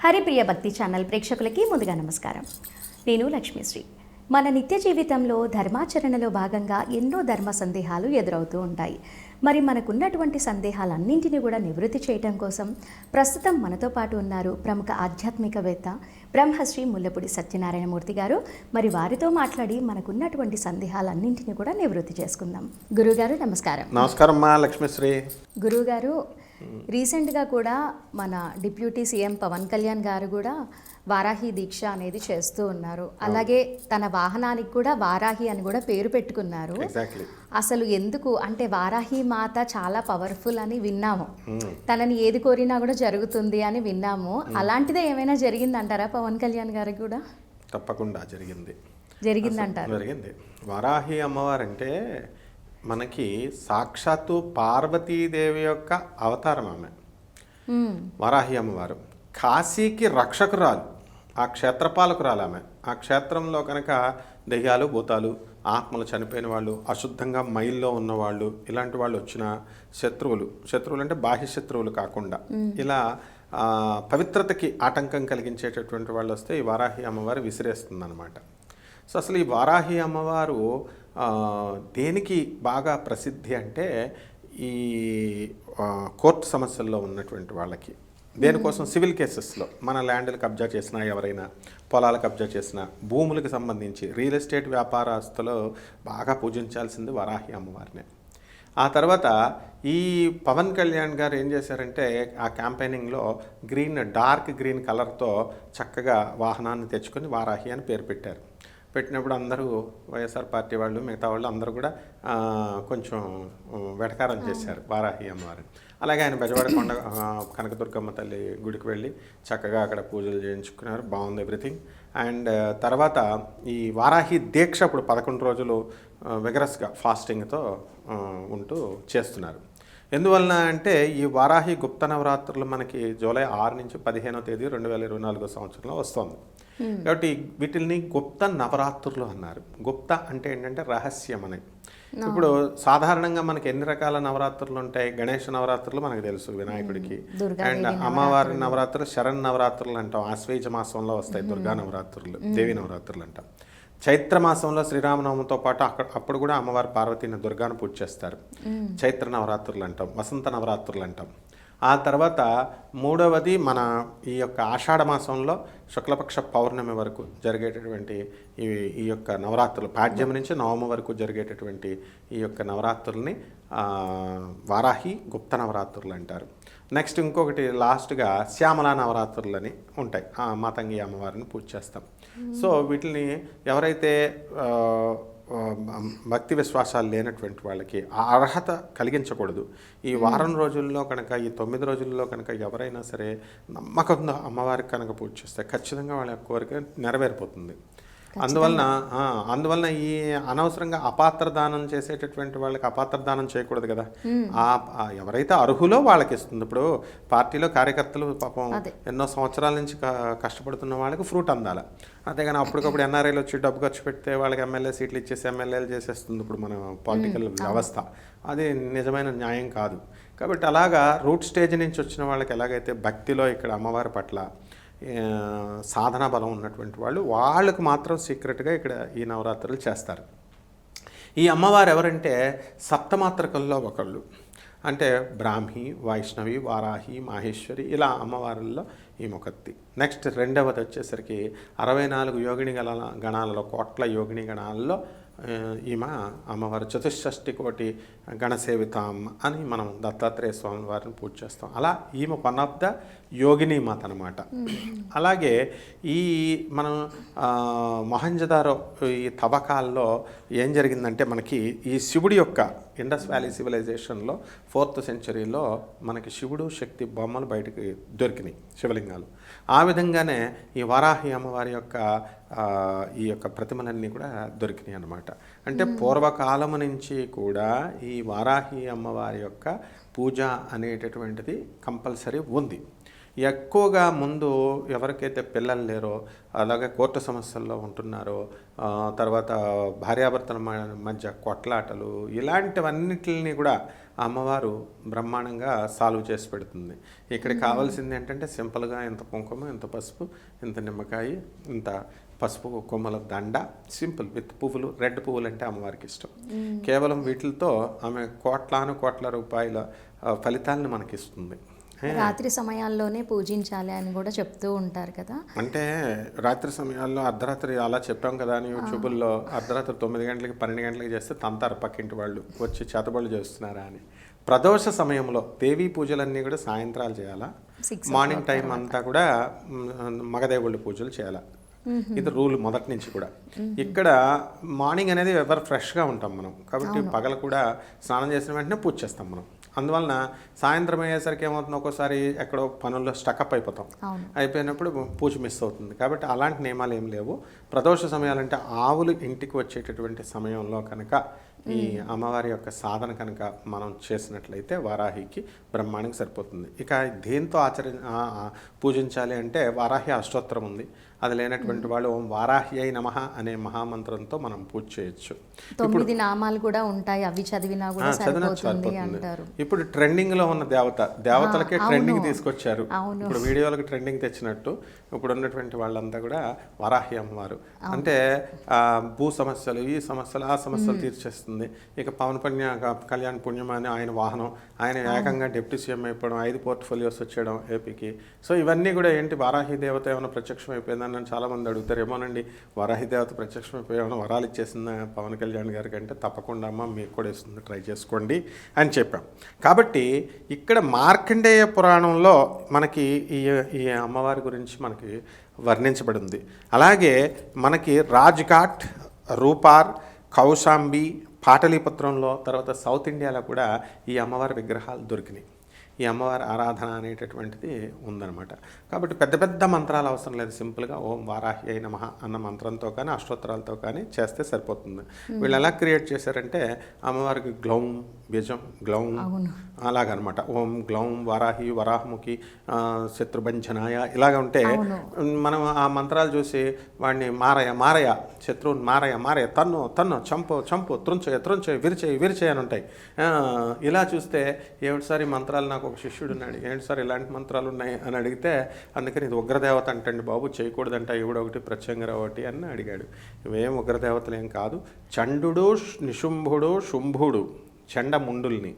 హరిప్రియ భక్తి ఛానల్ ప్రేక్షకులకి ముందుగా నమస్కారం. నేను లక్ష్మీశ్రీ. మన నిత్య జీవితంలో ధర్మాచరణలో భాగంగా ఎన్నో ధర్మ సందేహాలు ఎదురవుతూ ఉంటాయి. మరి మనకున్నటువంటి సందేహాలన్నింటినీ కూడా నివృత్తి చేయటం కోసం ప్రస్తుతం మనతో పాటు ఉన్నారు ప్రముఖ ఆధ్యాత్మికవేత్త బ్రహ్మశ్రీ ముల్లపూడి సత్యనారాయణమూర్తి గారు. మరి వారితో మాట్లాడి మనకున్నటువంటి సందేహాలన్నింటినీ కూడా నివృత్తి చేసుకుందాం. గురుగారు నమస్కారం. నమస్కారం లక్ష్మీశ్రీ. గురువుగారు రీసెంట్గా కూడా మన డిప్యూటీ సీఎం పవన్ కళ్యాణ్ గారు కూడా వారాహి దీక్ష అనేది చేస్తూ ఉన్నారు. అలాగే తన వాహనానికి కూడా వారాహి అని కూడా పేరు పెట్టుకున్నారు. అసలు ఎందుకు? అంటే వారాహి మాత చాలా పవర్ఫుల్ అని విన్నాము. తనని ఏది కోరినా కూడా జరుగుతుంది అని విన్నాము. అలాంటిదే ఏమైనా జరిగిందంటారా పవన్ కళ్యాణ్ గారికి కూడా? తప్పకుండా జరిగింది. జరిగిందంటారు. జరిగింది. వారాహి అమ్మవారంటే మనకి సాక్షాత్తు పార్వతీదేవి యొక్క అవతారం ఆమె. వారాహి అమ్మవారు. కాశీకి రక్షకురాలు. ఆ క్షేత్రపాలకురాలు ఆమె. ఆ క్షేత్రంలో కనుక దెయ్యాలు భూతాలు ఆత్మలు చనిపోయిన వాళ్ళు అశుద్ధంగా మైల్లో ఉన్నవాళ్ళు ఇలాంటి వాళ్ళు వచ్చిన శత్రువులు శత్రువులు అంటే బాహ్య శత్రువులు కాకుండా ఇలా పవిత్రతకి ఆటంకం కలిగించేటటువంటి వాళ్ళు వస్తే ఈ వారాహి అమ్మవారు విసిరేస్తుంది అనమాట సో అసలు ఈ వారాహి అమ్మవారు దేనికి బాగా ప్రసిద్ధి అంటే ఈ కోర్టు సమస్యల్లో ఉన్నటువంటి వాళ్ళకి. దేనికోసం? సివిల్ కేసెస్లో. మన ల్యాండ్లు కబ్జా చేసినా ఎవరైనా పొలాలు కబ్జా చేసిన భూములకు సంబంధించి రియల్ ఎస్టేట్ వ్యాపారస్తులు బాగా పూజించాల్సింది వరాహి అమ్మవారినే. ఆ తర్వాత ఈ పవన్ కళ్యాణ్ గారు ఏం చేశారంటే ఆ క్యాంపెయినింగ్లో గ్రీన్ డార్క్ గ్రీన్ కలర్తో చక్కగా వాహనాన్ని తెచ్చుకొని వారాహి అని పేరు పెట్టారు. పెట్టినప్పుడు అందరూ వైఎస్ఆర్ పార్టీ వాళ్ళు మిగతా వాళ్ళు అందరూ కూడా కొంచెం వెటకారం చేశారు వారాహి అమ్మవారిని. అలాగే ఆయన బెజవాడ కొండ కనకదుర్గమ్మ తల్లి గుడికి వెళ్ళి చక్కగా అక్కడ పూజలు చేయించుకున్నారు. బాగుంది ఎవ్రీథింగ్. అండ్ తర్వాత ఈ వారాహి దీక్ష ఇప్పుడు పదకొండు రోజులు విగరస్గా ఫాస్టింగ్తో ఉంటూ చేస్తున్నారు. ఎందువలన అంటే ఈ వారాహి గుప్త నవరాత్రులు మనకి జూలై ఆరు నుంచి పదిహేనో తేదీ రెండు వేల ఇరవై నాలుగో సంవత్సరంలో వస్తుంది. కాబట్టి వీటిల్ని గుప్త నవరాత్రులు అన్నారు. గుప్త అంటే ఏంటంటే రహస్యం అని. ఇప్పుడు సాధారణంగా మనకి ఎన్ని రకాల నవరాత్రులు ఉంటాయి? గణేష నవరాత్రులు మనకు తెలుసు వినాయకుడికి. అండ్ అమ్మవారి నవరాత్రులు. శరణ్ నవరాత్రులు అంటాం. ఆశ్వేజ మాసంలో వస్తాయి దుర్గా నవరాత్రులు దేవి నవరాత్రులు అంటాం. చైత్ర మాసంలో శ్రీరామనవమితో పాటు అక్కడ అప్పుడు కూడా అమ్మవారి పార్వతీని దుర్గాను పూజ చేస్తారు. చైత్ర నవరాత్రులు అంటాం వసంత నవరాత్రులు అంటాం. ఆ తర్వాత మూడవది మన ఈ యొక్క ఆషాఢ మాసంలో శుక్లపక్ష పౌర్ణమి వరకు జరిగేటటువంటి ఈ ఈ యొక్క నవరాత్రులు పాడ్యం నుంచి నవమి వరకు జరిగేటటువంటి ఈ యొక్క నవరాత్రుల్ని వారాహి గుప్త నవరాత్రులు అంటారు. నెక్స్ట్ ఇంకొకటి లాస్ట్గా శ్యామలా నవరాత్రులని ఉంటాయి. మాతంగి అమ్మవారిని పూజ చేస్తాం. సో వీటిని ఎవరైతే భక్తి విశ్వాసాలు లేనటువంటి వాళ్ళకి ఆ అర్హత కలిగించకూడదు. ఈ వారం రోజుల్లో కనుక ఈ తొమ్మిది రోజుల్లో కనుక ఎవరైనా సరే నమ్మకంతో అమ్మవారికి కనుక పూజ చేస్తే ఖచ్చితంగా వాళ్ళ కోరిక నెరవేరిపోతుంది. అందువలన అందువలన ఈ అనవసరంగా అపాత్ర దానం చేసేటటువంటి వాళ్ళకి అపాత్ర దానం చేయకూడదు కదా. ఆ ఎవరైతే అర్హులో వాళ్ళకి ఇస్తుంది ఇప్పుడు పార్టీలో కార్యకర్తలు పాపం ఎన్నో సంవత్సరాల నుంచి కష్టపడుతున్న వాళ్ళకి ఫ్రూట్ అందాలి. అంతేగాని అప్పటికప్పుడు ఎన్ఆర్ఐలు వచ్చి డబ్బు ఖర్చు పెడితే వాళ్ళకి ఎమ్మెల్యే సీట్లు ఇచ్చేసి ఎమ్మెల్యేలు చేసేస్తుంది ఇప్పుడు మన పొలిటికల్ వ్యవస్థ. అది నిజమైన న్యాయం కాదు. కాబట్టి అలాగా రూట్ స్టేజ్ నుంచి వచ్చిన వాళ్ళకి ఎలాగైతే భక్తిలో ఇక్కడ అమ్మవారి పట్ల సాధన బలం ఉన్నటువంటి వాళ్ళు వాళ్ళకు మాత్రం సీక్రెట్గా ఇక్కడ ఈ నవరాత్రులు చేస్తారు. ఈ అమ్మవారు ఎవరంటే సప్తమాత్రకల్లో ఒకళ్ళు. అంటే బ్రాహ్మి వైష్ణవి వారాహి మాహేశ్వరి ఇలా అమ్మవారుల్లో ఈ ముఖత్తి నెక్స్ట్ రెండవది వచ్చేసరికి అరవై నాలుగు యోగిని గణాల గణాలలో కోట్ల యోగిని గణాలలో ఈమె అమ్మవారు చతుషష్టి కోటి గణసేవితాం అని మనం దత్తాత్రేయ స్వామి వారిని పూజ చేస్తాం. అలా ఈమె వన్ ఆఫ్ ద యోగిని మాత అనమాట అలాగే ఈ మనం మొహంజదారో ఈ తవ్వకాల్లో ఏం జరిగిందంటే మనకి ఈ శివుడి యొక్క ఇండస్ వ్యాలీ సివిలైజేషన్లో ఫోర్త్ సెంచరీలో మనకి శివుడు శక్తి బొమ్మలు బయటకు దొరికినాయి శివలింగాలు. ఆ విధంగానే ఈ వారాహి అమ్మవారి యొక్క ఈ యొక్క ప్రతిమలన్నీ కూడా దొరికినాయి అన్నమాట. అంటే పూర్వకాలము నుంచి కూడా ఈ వారాహి అమ్మవారి యొక్క పూజ అనేటటువంటిది కంపల్సరీ ఉంది. ఎక్కువగా ముందు ఎవరికైతే పిల్లలు లేరో అలాగే కోర్టు సమస్యల్లో ఉంటున్నారో తర్వాత భార్యాభర్తల మధ్య కొట్లాటలు ఇలాంటివన్నిటిని కూడా అమ్మవారు బ్రహ్మాండంగా సాల్వ్ చేసి పెడుతుంది. ఇక్కడ కావాల్సింది ఏంటంటే సింపుల్గా ఇంత కుంకుమ ఇంత పసుపు ఇంత నిమ్మకాయ ఇంత పసుపు కొమ్మల దండ సింపుల్ విత్ పువ్వులు రెడ్ పువ్వులు అంటే అమ్మవారికి ఇష్టం. కేవలం వీటితో ఆమె కోట్లాను కోట్ల రూపాయల ఫలితాలను మనకిస్తుంది. రాత్రి సమయాల్లోనే పూజించాలి అని కూడా చెప్తూ ఉంటారు కదా. అంటే రాత్రి సమయాల్లో అర్ధరాత్రి అలా చెప్పాం కదా అని యూట్యూబుల్లో అర్ధరాత్రి తొమ్మిది గంటలకి పన్నెండు గంటలకి చేస్తే తంతారు పక్కింటి వాళ్ళు వచ్చి చేతబడులు చేస్తున్నారా అని. ప్రదోష సమయంలో దేవీ పూజలన్నీ కూడా సాయంత్రాలు చేయాలా? మార్నింగ్ టైం అంతా కూడా మగదేవుళ్ళ పూజలు చేయాలా? ఇది రూల్ మొదటి నుంచి కూడా. ఇక్కడ మార్నింగ్ అనేది ఎవరు ఫ్రెష్గా ఉంటాం మనం. కాబట్టి పగల కూడా స్నానం చేసిన వెంటనే పూజ చేస్తాం మనం. అందువలన సాయంత్రం అయ్యేసరికి ఏమవుతుంది? ఒక్కోసారి ఎక్కడో పనుల్లో స్టకప్ అయిపోతాం. అయిపోయినప్పుడు పూజ మిస్ అవుతుంది. కాబట్టి అలాంటి నియమాలు ఏం లేవు. ప్రదోష సమయాలంటే ఆవులు ఇంటికి వచ్చేటటువంటి సమయంలో కనుక ఈ అమ్మవారి యొక్క సాధన కనుక మనం చేసినట్లయితే వారాహికి బ్రహ్మాండంగా సరిపోతుంది. ఇక దేంతో ఆచరి పూజించాలి అంటే వారాహి అష్టోత్తరం ఉంది. అది లేనటువంటి వాళ్ళు ఓం వారాహి అయి నమ అనే మహామంత్రంతో మనం పూజ చేయొచ్చు. తొమ్మిది నామాలు కూడా ఉంటాయి అవి చదివినా కూడా సరిపోతుంది ఇప్పుడు ట్రెండింగ్లో ఉన్న దేవత దేవతలకే ట్రెండింగ్. తీసుకొచ్చారు. ఇప్పుడు వీడియోలకు ట్రెండింగ్ తెచ్చినట్టు ఇప్పుడు ఉన్నటువంటి వాళ్ళంతా కూడా వరాహి అమ్మవారు. అంటే ఆ, భూ సమస్యలు ఈ సమస్యలు ఆ సమస్యలు తీర్చేస్తుంది. ఇక పవన్ పుణ్య కళ్యాణ్ పుణ్యం అని ఆయన వాహనం ఆయన ఏకంగా డిప్యూటీ సీఎం అయిపోవడం ఐదు పోర్ట్ఫోలియోస్ వచ్చేయడం ఏపీకి. సో ఇవన్నీ కూడా ఏంటి? వారాహి దేవత ఏమైనా ప్రత్యక్షం అయిపోయిందని నన్ను చాలామంది అడుగుతారు ఏమోనండి వరాహిదేవత ప్రత్యక్షమైపోయామని వరాలు ఇచ్చేసింది పవన్ కళ్యాణ్ గారికి అంటే తప్పకుండా అమ్మ మీకు కూడా ఇస్తుంది. ట్రై చేసుకోండి అని చెప్పాం. కాబట్టి ఇక్కడ మార్కండేయ పురాణంలో మనకి ఈ ఈ అమ్మవారి గురించి మనకి వర్ణించబడింది. అలాగే మనకి రాజ్ఘాట్ రూపార్ కౌశాంబి పాటలీపుత్రంలో తర్వాత సౌత్ ఇండియాలో కూడా ఈ అమ్మవారి విగ్రహాలు దొరికినాయి. ఈ అమ్మవారి ఆరాధన అనేటటువంటిది ఉందన్నమాట. కాబట్టి పెద్ద పెద్ద మంత్రాలు అవసరం లేదు. సింపుల్గా ఓం వారాహి అయిన మహా అన్న మంత్రంతో కానీ అష్టోత్తరాలతో కానీ చేస్తే సరిపోతుంది. వీళ్ళు ఎలా క్రియేట్ చేశారంటే అమ్మవారికి గ్లౌం బీజం గ్లౌం అలాగనమాట. ఓం గ్లౌం వారాహి వరాహముఖి శత్రుభంజనాయ ఇలాగ ఉంటే మనం ఆ మంత్రాలు చూసి వాడిని మారయ మారయ శత్రువుని మారయ మారయ తన్ను తన్ను చంపు చంపు త్రుంచే త్రుంచే విరిచే విరిచే అని ఉంటాయి. ఇలా చూస్తే ఏమిటిసారి మంత్రాలు నాకు ఒక శిష్యుడు ఉన్నాడు ఏమిటిసారి ఇలాంటి మంత్రాలు ఉన్నాయి? అని అడిగితే అందుకని ఇది ఉగ్రదేవత అంటండి బాబు చేయకూడదంట ఇవిడ ఒకటి ప్రత్యంగర ఒకటి అని అడిగాడు. ఇవేం ఉగ్రదేవతలు ఏం కాదు చండు నిశుంభుడు శుంభుడు చండముండుల్ని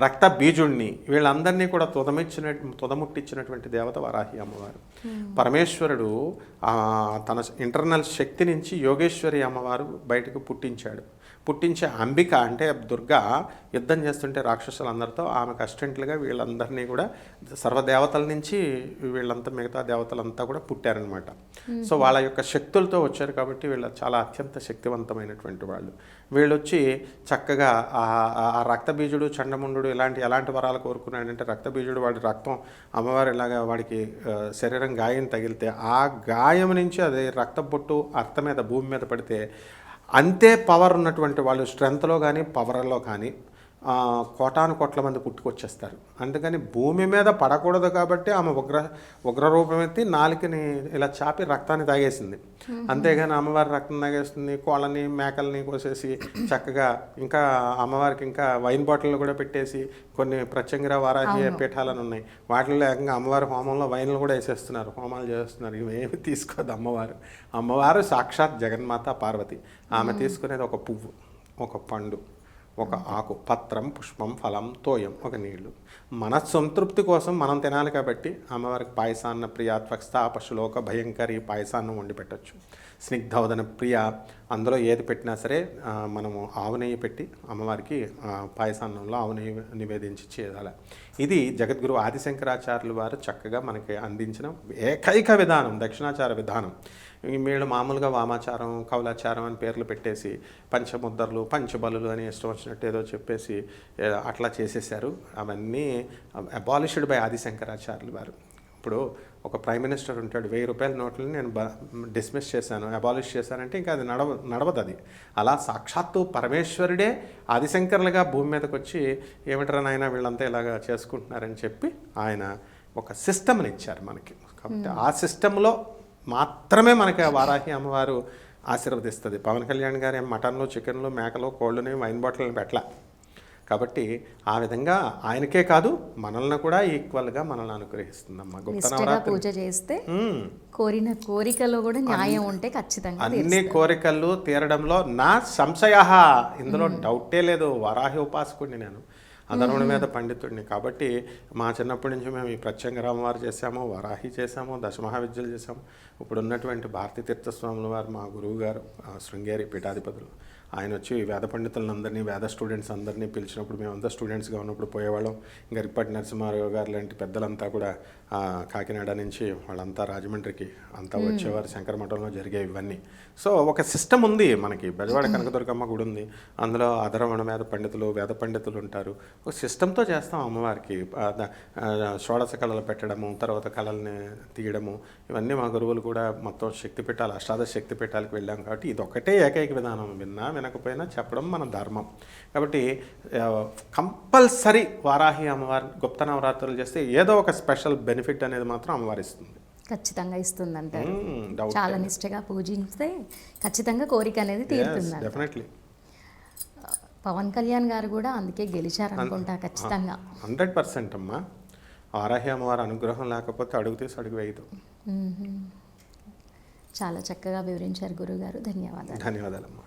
రక్త బీజుణ్ణి వీళ్ళందరినీ కూడా తుదమిచ్చిన తుదముట్టించినటువంటి దేవత వారాహి అమ్మవారు. పరమేశ్వరుడు ఆ, తన ఇంటర్నల్ శక్తి నుంచి యోగేశ్వరి అమ్మవారు బయటకు పుట్టించాడు. పుట్టించే అంబిక అంటే దుర్గా యుద్ధం చేస్తుంటే రాక్షసులందరితో ఆమెకు అసిస్టెంట్లుగా వీళ్ళందరినీ కూడా సర్వదేవతల నుంచి వీళ్ళంతా మిగతా దేవతలంతా కూడా పుట్టారనమాట సో వాళ్ళ యొక్క శక్తులతో వచ్చారు కాబట్టి వీళ్ళ చాలా అత్యంత శక్తివంతమైనటువంటి వాళ్ళు. వీళ్ళు వచ్చి చక్కగా ఆ రక్తబీజుడు చండముండు ఇలాంటి ఎలాంటి వరాలు కోరుకున్నాడంటే రక్తబీజుడు వాడి రక్తం అమ్మవారు ఇలాగా వాడికి శరీరం గాయం తగిలితే ఆ గాయం నుంచి అది రక్త బొట్టు అర్థ మీద భూమి మీద పడితే అంతే పవర్ ఉన్నటువంటి వాళ్ళు స్ట్రెంత్లో కానీ పవర్లో కానీ కోటాను కోట్ల మంది పుట్టుకొచ్చేస్తారు. అందుకని భూమి మీద పడకూడదు కాబట్టి ఆమె ఉగ్ర ఉగ్ర రూపం ఎత్తి నాలుకని ఇలా చాపి రక్తాన్ని తాగేసింది. అంతేగాని అమ్మవారి రక్తం తాగేస్తుంది కోళ్ళని మేకల్ని కోసేసి చక్కగా ఇంకా అమ్మవారికి ఇంకా వైన్ బాటిల్ కూడా పెట్టేసి కొన్ని ప్రత్యంగిర వారాహి పీఠాలను ఉన్నాయి. వాటిల్లో ఏకంగా అమ్మవారి హోమంలో వైన్లు కూడా వేసేస్తున్నారు హోమాలు చేస్తున్నారు. ఇవేమి తీసుకోదు అమ్మవారు. అమ్మవారు సాక్షాత్ జగన్మాత పార్వతి. ఆమె తీసుకునేది ఒక పువ్వు ఒక పండు. ఒక ఆకు పత్రం పుష్పం ఫలం తోయం ఒక నీళ్ళు. మన సంతృప్తి కోసం మనం తినాలి కాబట్టి అమ్మవారికి పాయసాన్న ప్రియ త్వక్స్థా పశులోక భయంకరి పాయసాన్నం వండి పెట్టచ్చు. స్నిగ్ధవదన ప్రియ అందులో ఏది పెట్టినా సరే మనము ఆవు నెయ్యి పెట్టి అమ్మవారికి పాయసాన్నంలో ఆవు నెయ్యి నివేదించి చేయాలి. ఇది జగద్గురు ఆదిశంకరాచార్యులు వారు చక్కగా మనకి అందించిన ఏకైక విధానం దక్షిణాచార విధానం. వీళ్ళు మామూలుగా వామాచారం కౌలాచారం అని పేర్లు పెట్టేసి పంచముద్దర్లు పంచబలులు అని ఇష్టం వచ్చినట్టు ఏదో చెప్పేసి అట్లా చేసేసారు అవన్నీ అబాలిష్డ్ బై ఆదిశంకరాచార్యులు వారు ఇప్పుడు ఒక ప్రైమ్ మినిస్టర్ ఉంటాడు వెయ్యి రూపాయల నోట్లని నేను డిస్మిస్ చేశాను అబాలిష్ చేశానంటే ఇంకా అది నడవ నడవదు అది. అలా సాక్షాత్తు పరమేశ్వరుడే ఆదిశంకర్లుగా భూమి మీదకి వచ్చి ఏమిట్రా నాయన వీళ్ళంతా ఇలాగా చేసుకుంటున్నారని చెప్పి ఆయన ఒక సిస్టమ్ని ఇచ్చారు మనకి. కాబట్టి ఆ సిస్టంలో మాత్రమే మనకి ఆ వారాహి అమ్మవారు ఆశీర్వదిస్తుంది. పవన్ కళ్యాణ్ గారు ఏం మటన్లు చికెన్లు మేకలు కోళ్ళని వైన్ బాటిల్ని పెట్టలే. కాబట్టి ఆ విధంగా ఆయనకే కాదు మనల్ని కూడా ఈక్వల్గా మనల్ని అనుగ్రహిస్తుందమ్మా. గుప్త పూజ చేస్తే. కోరిన కోరికలో కూడా న్యాయం ఉంటే ఖచ్చితంగా అన్ని కోరికలు తీరడంలో నా సంశయ ఇందులో డౌటే లేదు. వరాహి ఉపాసకుడిని నేను. అధర్వుడి మీద పండితుడిని. కాబట్టి మా చిన్నప్పటి నుంచి మేము ఈ ప్రత్యంగ రామవారు చేశాము వరాహి చేశాము దశమహావిద్యలు చేశాము. ఇప్పుడు ఉన్నటువంటి భారతీ తీర్థస్వాముల వారు మా గురువు గారు శృంగేరి పీఠాధిపతులు. ఆయన వచ్చి వేద పండితులందరినీ వేద స్టూడెంట్స్ అందరినీ పిలిచినప్పుడు మేమంతా స్టూడెంట్స్గా ఉన్నప్పుడు పోయేవాళ్ళం. ఇంకా రిప్పటి నరసింహారావు గారు లాంటి పెద్దలంతా కూడా కాకినాడ నుంచి వాళ్ళంతా రాజమండ్రికి అంతా వచ్చేవారు. శంకర మఠంలో జరిగేవి ఇవన్నీ. సో ఒక సిస్టమ్ ఉంది మనకి. బెజవాడ కనకదుర్గమ్మ గుడి ఉంది. అందులో అధరవణ వేద పండితులు వేద పండితులు ఉంటారు. ఒక సిస్టంతో చేస్తాం అమ్మవారికి. షోడశ కళలు పెట్టడము తర్వాత కళల్ని తీయడము ఇవన్నీ మా గురువులు కూడా మొత్తం శక్తి పెట్టాలి అష్టాదశ శక్తి పెట్టాలకు వెళ్ళాం కాబట్టి ఇది ఒకటే ఏకైక విధానం. విన్నా వినకపోయినా చెప్పడం మన ధర్మం. కాబట్టి కంపల్సరీ వారాహి అమ్మవారి గుప్త నవరాత్రులు చేస్తే ఏదో ఒక స్పెషల్ బెనిఫిట్ అనేది మాత్రం అమ్మవారి ఇస్తుంది ఖచ్చితంగా ఇస్తుందంటారు. చాలా నిష్టగా పూజిస్తే ఖచ్చితంగా కోరిక అనేది తీరుతుందంట డెఫినెట్లీ పవన్ కళ్యాణ్ గారు కూడా అందుకే గెలిచారు అనుకుంటా ఖచ్చితంగా. హండ్రెడ్ పర్సెంట్ అమ్మా. వారాహి అమ్మవారి అనుగ్రహం లేకపోతే అడుగు తీసి అడుగు వేయదు. చాలా చక్కగా వివరించారు గురుగారు. ధన్యవాదాలు. ధన్యవాదాలమ్మా.